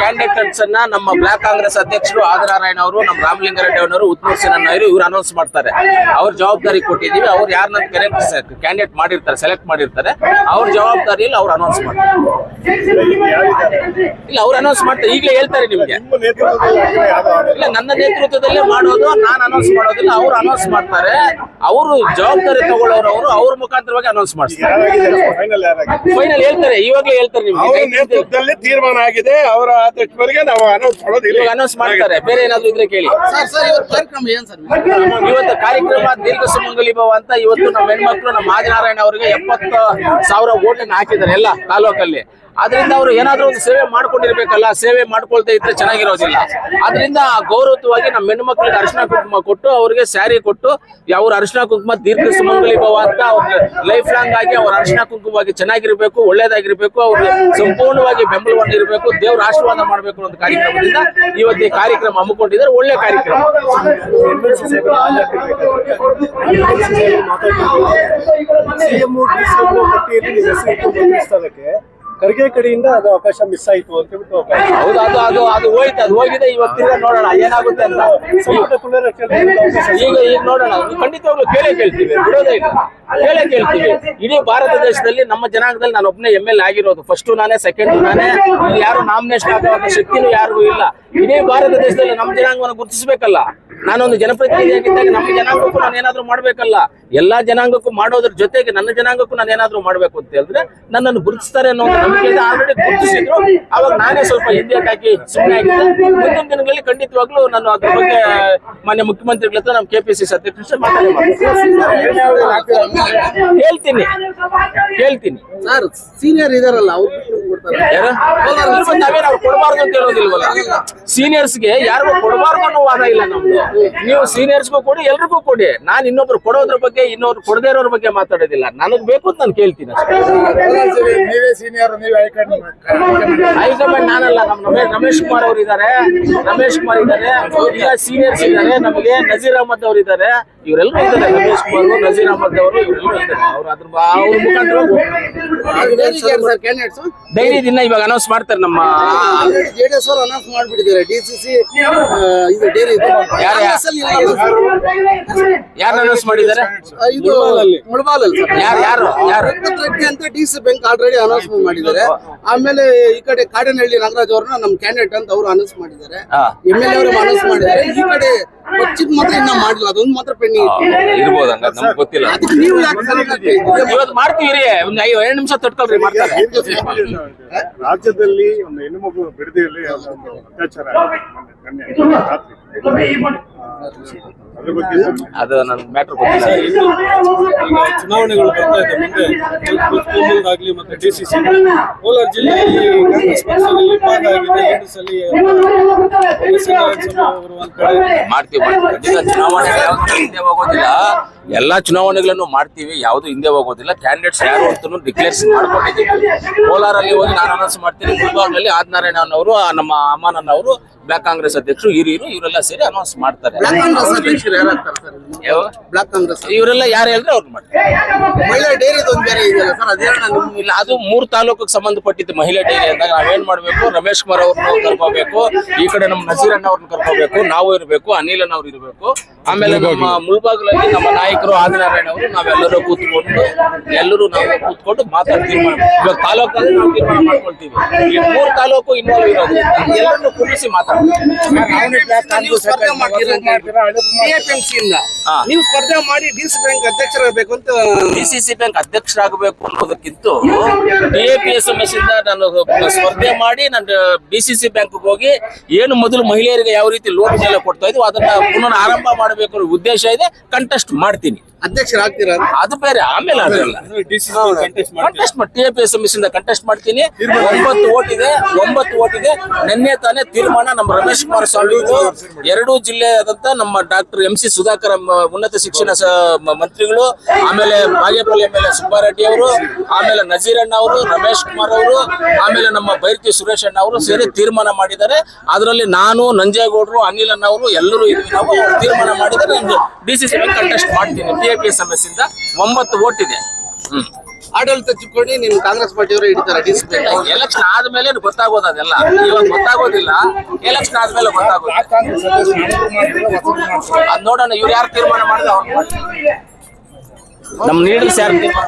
Candidates ಅನ್ನ ನಮ್ಮ block Congress ಅಧ್ಯಕ್ಷರು ಆದಿನಾರಾಯಣ ಅವರು ನಮ್ಮ ರಾಮಲಿಂಗಾರೆಡ್ಡಿ ಅವರು ಉತ್ಮೂರ್ ನಾಯರು ಇವರು ಅನೌನ್ಸ್ ಮಾಡ್ತಾರೆ. ಅವ್ರ ಜವಾಬ್ದಾರಿ ಕೊಟ್ಟಿದೀವಿ ಅವ್ರು ಯಾರನ್ನ ಕನೆಕ್ಟ್ ಕ್ಯಾಂಡಿಡೇಟ್ ಮಾಡಿರ್ತಾರೆ ಸೆಲೆಕ್ಟ್ ಮಾಡಿರ್ತಾರೆ. ಅವ್ರ ಜವಾಬ್ದಾರಿಯಲ್ಲಿ ಅವ್ರು ಅನೌನ್ಸ್ ಮಾಡ್ತಾರೆ. ಇಲ್ಲ ಅವ್ರು ಅನೌನ್ಸ್ ಮಾಡ್ತಾರೆ. ಈಗಲೇ ಹೇಳ್ತಾರೆ ನಿಮ್ಗೆ. ಇಲ್ಲ ನನ್ನ ನೇತೃತ್ವದಲ್ಲೇ ಮಾಡೋದು ನಾನು ಅನೌನ್ಸ್ ಮಾಡೋದಿಲ್ಲ ಅವ್ರು ಅನೌನ್ಸ್ ಮಾಡ್ತಾರೆ. ಅವರು ಜವಾಬ್ದಾರಿ ತಗೊಳ್ಳೋರು ಅವರು ಅವ್ರ ಮುಖಾಂತರವಾಗಿ ಅನೌನ್ಸ್ ಮಾಡ್ತಾರೆ. ಫೈನಲ್ ಹೇಳ್ತಾರೆ ಇವಾಗಲೇ ಹೇಳ್ತಾರೆ ನಿಮ್ಗೆ. ನೇತೃತ್ವದಲ್ಲಿ ತೀರ್ಮಾನ ಆಗಿದೆ ಅವರ ಆದಷ್ಟುವರೆಗೆ ನಾವು ಅನೌನ್ಸ್ ಮಾಡೋದಿಲ್ಲ. ಅನೌನ್ಸ್ ಮಾಡ್ತಾರೆ. ಬೇರೆ ಏನಾದ್ರು ಇದ್ರೆ ಕೇಳಿ. ಸರ್ ಸರ್ ಇವತ್ತು ಕಾರ್ಯಕ್ರಮ ಏನ್ ಸರ್ ಇವತ್ತು ಕಾರ್ಯಕ್ರಮ ದೀರ್ಘ ಸುಮಂಗಲಿ ಭವ ಅಂತ ಇವತ್ತು ನಮ್ಮ ಹೆಣ್ಮಕ್ಳು ನಮ್ಮ ಆದಿನಾರಾಯಣ ಅವರಿಗೆ ಎಪ್ಪತ್ತ ಸಾವಿರ ಓಟನ್ನ ಹಾಕಿದ್ದಾರೆ ಎಲ್ಲ ತಾಲೂಕಲ್ಲಿ. ಅದರಿಂದ ಅವರು ಏನಾದ್ರೂ ಒಂದು ಸೇವೆ ಮಾಡ್ಕೊಂಡಿರ್ಬೇಕಲ್ಲ ಸೇವೆ ಮಾಡ್ಕೊಳ್ತಾ ಇದ್ರೆ ಚೆನ್ನಾಗಿರೋದಿಲ್ಲ. ಅದರಿಂದ ಗೌರವವಾಗಿ ನಮ್ಮ ಹೆಣ್ಮಕ್ಳಿಗೆ ಅರಿಶಿನ ಕುಂಕುಮ ಕೊಟ್ಟು ಅವರಿಗೆ ಸ್ಯಾರಿ ಕೊಟ್ಟು ಅವ್ರ ಅರಿಶಿನ ಕುಂಕುಮ ದೀರ್ಘ ಸುಮಂಗಲಿ ಭವ ಅಂತ ಅವ್ರಿಗೆ ಲೈಫ್ ಲಾಂಗ್ ಆಗಿ ಅವ್ರ ಅರಿಶಿನ ಕುಂಕುಮವಾಗಿ ಚೆನ್ನಾಗಿರ್ಬೇಕು ಒಳ್ಳೇದಾಗಿರ್ಬೇಕು ಅವ್ರಿಗೆ ಸಂಪೂರ್ಣವಾಗಿ ಬೆಂಬಲವನ್ನು ಇರಬೇಕು ದೇವ್ರ ಆಶೀರ್ವಾದ ಮಾಡಬೇಕು ಅನ್ನೋ ಕಾರ್ಯಕ್ರಮದಿಂದ ಇವತ್ತು ಈ ಕಾರ್ಯಕ್ರಮ ಹಮ್ಮಿಕೊಂಡಿದ್ದಾರೆ. ಒಳ್ಳೆ ಕಾರ್ಯಕ್ರಮ. ಸಿಎಂ ಖರ್ಗೆ ಕಡೆಯಿಂದ ಅದು ಅವಕಾಶ ಮಿಸ್ ಆಯ್ತು ಅಂತ ಹೇಳ್ಬಿಟ್ಟು ಹೌದು ಅದು ಅದು ಅದು ಹೋಯ್ತು ಅದು ಹೋಗಿದೆ ಇವತ್ತಿಂದ ನೋಡೋಣ ಏನಾಗುತ್ತೆ ಅಂತ. ಸಂಪುಟ ಪುನರಚನೆ ಈಗ ಈಗ ನೋಡೋಣ ಖಂಡಿತವಾಗ್ಲೂ ಕೇಳೇ ಕೇಳ್ತೀವಿ ಬಿಡೋದೇ ಇಲ್ಲ. ಕೇಳೇ ಕೇಳ್ತೀವಿ. ಇಡೀ ಭಾರತ ದೇಶದಲ್ಲಿ ನಮ್ಮ ಜನಾಂಗದಲ್ಲಿ ನಾನು ಒಬ್ಬನೇ ಎಂ ಎಲ್ ಆಗಿರೋದು. ಫಸ್ಟ್ ನಾನೇ ಸೆಕೆಂಡ್ ನಾನೇ. ಇಲ್ಲಿ ಯಾರು ನಾಮಿನೇಷನ್ ಆಗುವಂತ ಶಕ್ತಿನೂ ಯಾರಿಗೂ ಇಲ್ಲ. ಇಡೀ ಭಾರತ ದೇಶದಲ್ಲಿ ನಮ್ಮ ಜನಾಂಗವನ್ನು ಗುರುತಿಸಬೇಕಲ್ಲ. ನಾನೊಂದು ಜನಪ್ರತಿನಿಧಿಯಾಗಿದ್ದಾಗ ನಮ್ಮ ಜನಾಂಗಕ್ಕೂ ನಾನು ಏನಾದ್ರೂ ಮಾಡ್ಬೇಕಲ್ಲ. ಎಲ್ಲಾ ಜನಾಂಗಕ್ಕೂ ಮಾಡೋದ್ರ ಜೊತೆಗೆ ನನ್ನ ಜನಾಂಗಕ್ಕೂ ನಾನು ಏನಾದ್ರೂ ಮಾಡ್ಬೇಕು ಅಂತ ಹೇಳಿದ್ರೆ ನನ್ನನ್ನು ಗುರುತಿಸ್ತಾರೆ ಅನ್ನೋ ಒಂದು ಆಲ್ರೆಡಿ ಗುರುತಿಸಿದ್ರು. ಅವಾಗ ನಾನೇ ಸ್ವಲ್ಪ ಹಿಂದೆ ಹಾಕಿ ಸುಮ್ಮನೆ ಆಗಿದ್ದೆ. ಮುಂದಿನ ದಿನಗಳಲ್ಲಿ ಖಂಡಿತವಾಗ್ಲೂ ನಾನು ಅದ್ರ ಬಗ್ಗೆ ಮಾನ್ಯ ಮುಖ್ಯಮಂತ್ರಿಗಳ ಹತ್ರ ನಮ್ಮ ಕೆಪಿಸಿಸಿ ಅಧ್ಯಕ್ಷ ಹೇಳ್ತೀನಿ ಹೇಳ್ತೀನಿ ಸರ್ ಸೀನಿಯರ್ ಇದಾರಲ್ಲ ಅವ್ರು ನಾವೇನು ಅವ್ರು ಕೊಡಬಾರ್ದು ಅಂತ ಹೇಳೋದಿಲ್ವಲ್ಲ? ಸೀನಿಯರ್ಸ್ಗೆ ಯಾರಿಗೂ ಕೊಡಬಾರ್ದು ಅನ್ನೋ ವಾದ ಇಲ್ಲ ನಮ್ದು. ನೀವು ಸೀನಿಯರ್ಸ್ಗೂ ಕೊಡಿ ಎಲ್ರಿಗೂ ಕೊಡಿ. ನಾನು ಇನ್ನೊಬ್ರು ಕೊಡೋದ್ರ ಬಗ್ಗೆ ಇನ್ನೊಬ್ರು ಕೊಡದೇ ಇರೋದ್ರ ಬಗ್ಗೆ ಮಾತಾಡೋದಿಲ್ಲ. ನನಗ್ ಬೇಕು ಅಂತ ನಾನು ಕೇಳ್ತೀನಿ ನೀವೇ ನೀವೇ ಹೈಕಮಾಂಡ್ ನಾನಲ್ಲ ನಮ್ಮ ರಮೇಶ್ ರಮೇಶ್ ಕುಮಾರ್ ಅವ್ರು ಇದ್ದಾರೆ ರಮೇಶ್ ಕುಮಾರ್ ಇದ್ದಾರೆ ಈಗ ಸೀನಿಯರ್ಸ್ ಇದ್ದಾರೆ ನಮಗೆ ನಜೀರ್ ಅಹಮದ್ ಅವರು ಇದ್ದಾರೆ ಇವರೆಲ್ಲರೂ ಇದ್ದಾರೆ. ರಮೇಶ್ ಕುಮಾರ್ ನಜೀರ್ ಅಹಮದ್ ಅವರು ಇವರೆಲ್ಲರೂ ಇದ್ದಾರೆ. ಅವ್ರು ಅದ್ರ ಅವ್ರ ಮುಖಾಂತರ ಡೈರಿ ದಿನ ಇವಾಗ ಅನೌನ್ಸ್ ಮಾಡ್ತಾರೆ ನಮ್ಮ ಆಲ್ರೆಡಿ ಜೆಡಿಎಸ್ ಅವರು ಅನೌನ್ಸ್ ಮಾಡ್ಬಿಟ್ಟಿದ್ದಾರೆ. ಡಿ ಸಿ ಸಿ ಇದು ಡೇರಿ ಯಾರು- ಇಲ್ಲ ಸರ್. ಯಾರು ಅನೌನ್ಸ್ ಮಾಡಿದ್ದಾರೆ? ಇದು ಮುಳಬಾಲಲ್ಲಿ. ಸರ್ ಯಾರು ಯಾರು ಯಾರು? ರೆಡ್ಡಿ ಅಂತ D C bank already announcement ಮಾಡಿದ್ದಾರೆ. ಆಮೇಲೆ ಈ ಕಡೆ ಕಾಡನಹಳ್ಳಿ ನಾಗರಾಜ್ ಅವ್ರನ್ನ ನಮ್ ಕ್ಯಾಂಡಿಡೇಟ್ ಅಂತ ಅವರು ಅನೌನ್ಸ್ ಮಾಡಿದ್ದಾರೆ. ಎಂ ಎಲ್ ಅವರು ಅನೌನ್ಸ್ ಮಾಡಿದ್ದಾರೆ. ಈ ಕಡೆ ಕೊಚ್ಚಿದ್ ಮಾತ್ರ ಇನ್ನ ಮಾಡಿಲ್ಲ ಅದೊಂದು ಮಾತ್ರ ಪೆಂಡಿಂಗ್ ಇರ್ಬೋದು ಹಂಗ ನಮ್ಗೆ ಗೊತ್ತಿಲ್ಲ. ಅದಕ್ಕೆ ನೀವು ಯಾಕೆ? ಇವತ್ತು ಮಾಡ್ತೀವಿ ಒಂದ್ ಐದು ಎರಡು ನಿಮಿಷ ತಡ್ಕೊಳ್ರಿ ಮಾಡ್ತಾರೆ. ರಾಜ್ಯದಲ್ಲಿ ಒಂದು ಹೆಣ್ಣುಮಗು ಬಿಡದಿಯಲ್ಲಿ ಬಿಡದಿರಲಿ ಅತ್ಯಾಚಾರ ಅದು ನನ್ ಮ್ಯಾಟ್ರ್ ಗೊತ್ತಿಲ್ಲ. ಚುನಾವಣೆಗಳು ಬರ್ತಾ ಇದೆ ಮುಂದೆ ಆಗಲಿ ಮತ್ತೆ ಡಿ ಸಿ ಸಿ ಕೋಲಾರ ಜಿಲ್ಲೆಯಲ್ಲಿ ಕಾಂಗ್ರೆಸ್ ಪಕ್ಷದಲ್ಲಿ ಭಾಗ ಆಗಿದೆ ಎರಡು ಸಲ ಎಸ್ ಅವರು ಮಾಡ್ತೀವಿ ಖಂಡಿತ ಚುನಾವಣೆ ಹಿಂದೆ ಹೋಗೋದಿಲ್ಲ. ಎಲ್ಲಾ ಚುನಾವಣೆಗಳನ್ನು ಮಾಡ್ತೀವಿ ಯಾವುದು ಹಿಂದೆ ಹೋಗೋದಿಲ್ಲ. ಕ್ಯಾಂಡಿಡೇಟ್ಸ್ ಯಾರು ಅಂತ ಡಿಕ್ಲೇರ್ಸ್ ಮಾಡ್ಕೊಂಡಿದ್ದೀವಿ. ಕೋಲಾರಲ್ಲಿ ಹೋಗಿ ನಾನು ಅನೌನ್ಸ್ ಮಾಡ್ತೀನಿ. ಗುಲ್ಬಾರ್ನಲ್ಲಿ ಆದಿನಾರಾಯಣ ಅವರು ನಮ್ಮ ಅಮ್ಮನನ್ನ ಅವರು ಬ್ಲಾಕ್ ಕಾಂಗ್ರೆಸ್ ಅಧ್ಯಕ್ಷರು ಹಿರಿಯರು ಇವರೆಲ್ಲ ಸೇರಿ ಅನೌನ್ಸ್ ಮಾಡ್ತಾರೆ. ಬ್ಲಾಕ್ ಕಾಂಗ್ರೆಸ್ ಅಧ್ಯಕ್ಷರು? ಯಾರು ಸರ್ ಯಾವ? ಬ್ಲಾಕ್ ಕಾಂಗ್ರೆಸ್ ಇವರೆಲ್ಲ ಯಾರು ಹೇಳಿದ್ರೆ ಅವ್ರು ಮಾಡ್ತಾರೆ. ಮಹಿಳಾ ಡೈರಿ ಒಂದು ಬೇರೆ ಇದೆಯಲ್ಲ ಸರ್ ಅದೇನ ಇಲ್ಲ ಅದು ಮೂರ್ ತಾಲೂಕಿಗೆ ಸಂಬಂಧಪಟ್ಟಿದ್ದು ಮಹಿಳಾ ಡೈರಿ ಅಂದಾಗ ನಾವೇನ್ ಮಾಡ್ಬೇಕು? ರಮೇಶ್ ಕುಮಾರ್ ಅವ್ರನ್ನ ಕರ್ಕೋಬೇಕು. ಈ ಕಡೆ ನಮ್ಮ ನಜೀರಣ್ಣ ಅವ್ರನ್ನ ಕರ್ಕೋಬೇಕು. ನಾವು ಇರಬೇಕು ಅನ್ನ ಅವ್ರು ಇರಬೇಕು. ಆಮೇಲೆ ನಮ್ಮ ಮುಳ್ಬಾಗ್ಲಲ್ಲಿ ನಮ್ಮ ನಾಯಕರು ಆದಿನಾರಾಯಣ ಅವರು ನಾವೆಲ್ಲರೂ ಕೂತ್ಕೊಂಡು ಎಲ್ಲರೂ ನಾವು ಕೂತ್ಕೊಂಡು ಮಾತಾಡ್ತೀವಿ. ಇವಾಗ ತಾಲೂಕಲ್ಲಿ ನಾವು ತೀರ್ಮಾನ ಮಾಡ್ಕೊಳ್ತೀವಿ. ಈ ಮೂರ್ ತಾಲೂಕು ಇನ್ವಾಲ್ವ್ ಇರೋದ್ರಿಂದ ಎಲ್ಲರನ್ನು ಕುಳಿಸಿ ಮಾತಾಡ್ತೀವಿ. ನೀವು ಸ್ಪರ್ಧೆ ಮಾಡಿ ಡಿ ಸಿ ಬ್ಯಾಂಕ್ ಅಧ್ಯಕ್ಷರಾಗಬೇಕು ಅಂತ ಡಿಸಿಸಿ ಬ್ಯಾಂಕ್ ಅಧ್ಯಕ್ಷರಾಗಬೇಕು ಅನ್ನೋದಕ್ಕಿಂತ ಎಸ್ ಎಂ ಎಸ್ ಇಂದ ನಾನು ಸ್ಪರ್ಧೆ ಮಾಡಿ ನಾನು ಡಿಸಿಸಿ ಬ್ಯಾಂಕ್ ಹೋಗಿ ಏನು ಮೊದಲು ಮಹಿಳೆಯರಿಗೆ ಯಾವ ರೀತಿ ಲೋನ್ ಎಲ್ಲ ಕೊಡ್ತಾ ಇದ್ವು ಅದನ್ನ ಪುನಃ ಆರಂಭ ಮಾಡಬೇಕು ಅನ್ನೋ ಉದ್ದೇಶ ಇದೆ ಕಂಟೆಸ್ಟ್ ಮಾಡ್ತೀನಿ. ಅಧ್ಯಕ್ಷರಾಗ್ತೀರಾ ಅಂತ? ಅದು ಬೇರೆ ಆಮೇಲೆ ಅದಲ್ಲ ಕಂಟೆಸ್ಟ್ ಮಾಡಿ contest T A P S ಇಂದ ಕಂಟೆಸ್ಟ್ ಮಾಡ್ತೀನಿ. ಒಂಬತ್ತು ಓಟ್ ಇದೆ ಒಂಬತ್ತು ಓಟ್ ಇದೆ ನಿನ್ನೆ ತಾನೇ ತೀರ್ಮಾನ ನಮ್ಮ ರಮೇಶ್ ಕುಮಾರ್ ಸ್ವಾಮಿ ಎರಡೂ ಜಿಲ್ಲೆಯಾದಂತ ನಮ್ಮ ಡಾಕ್ಟರ್ ಎಂ ಸಿ ಸುಧಾಕರ್ ಉನ್ನತ ಶಿಕ್ಷಣ ಸ- ಮ- ಮಂತ್ರಿಗಳು ಆಮೇಲೆ Bagepalli M L A Subbareddy ಅವರು ಆಮೇಲೆ ನಜೀರಣ್ಣ ಅವರು ರಮೇಶ್ ಕುಮಾರ್ ಅವರು ಆಮೇಲೆ ನಮ್ಮ ಬೈರ್ತಿ ಸುರೇಶ್ ಅಣ್ಣ ಅವರು ಸೇರಿ ತೀರ್ಮಾನ ಮಾಡಿದ್ದಾರೆ. ಅದರಲ್ಲಿ ನಾನು ನಂಜೇಗೌಡರು ಅನಿಲ್ ಅಣ್ಣ ಅವರು ಎಲ್ಲರೂ ಇದ್ವಿ ನಾವು ಅವ್ರು ತೀರ್ಮಾನ ಮಾಡಿದರೆ ಒಂದು ಡಿ ಸಿ ಸಿ ಕಂಟೆಸ್ಟ್ ಮಾಡ್ತೀನಿ. T A P S M S ಇಂದ ಒಂಬತ್ತು ಓಟ್ ಇದೆ. ಹ್ಮ್. ಆಡಳಿತ ಚಿಕ್ಕೋಡಿ ನಿಮ್ ಕಾಂಗ್ರೆಸ್ ಪಾರ್ಟಿಯವರು ಹಿಡಿತಾರೆ ಎಲೆಕ್ಷನ್ ಆದ್ಮೇಲೆ ಗೊತ್ತಾಗೋದು ಅದೆಲ್ಲ. ಇವಾಗ ಗೊತ್ತಾಗೋದಿಲ್ಲ. ಎಲೆಕ್ಷನ್ ಆದ್ಮೇಲೆ ಗೊತ್ತಾಗೋದು. ಅದ್ ನೋಡೋಣ ಇವ್ರು ಯಾರು ತೀರ್ಮಾನ ಮಾಡಿದ್ರೆ ನಮ್ಮ ನಮ್ ಲೀಡರ್ಸ್ ಯಾರು? ತೀರ್ಮಾನ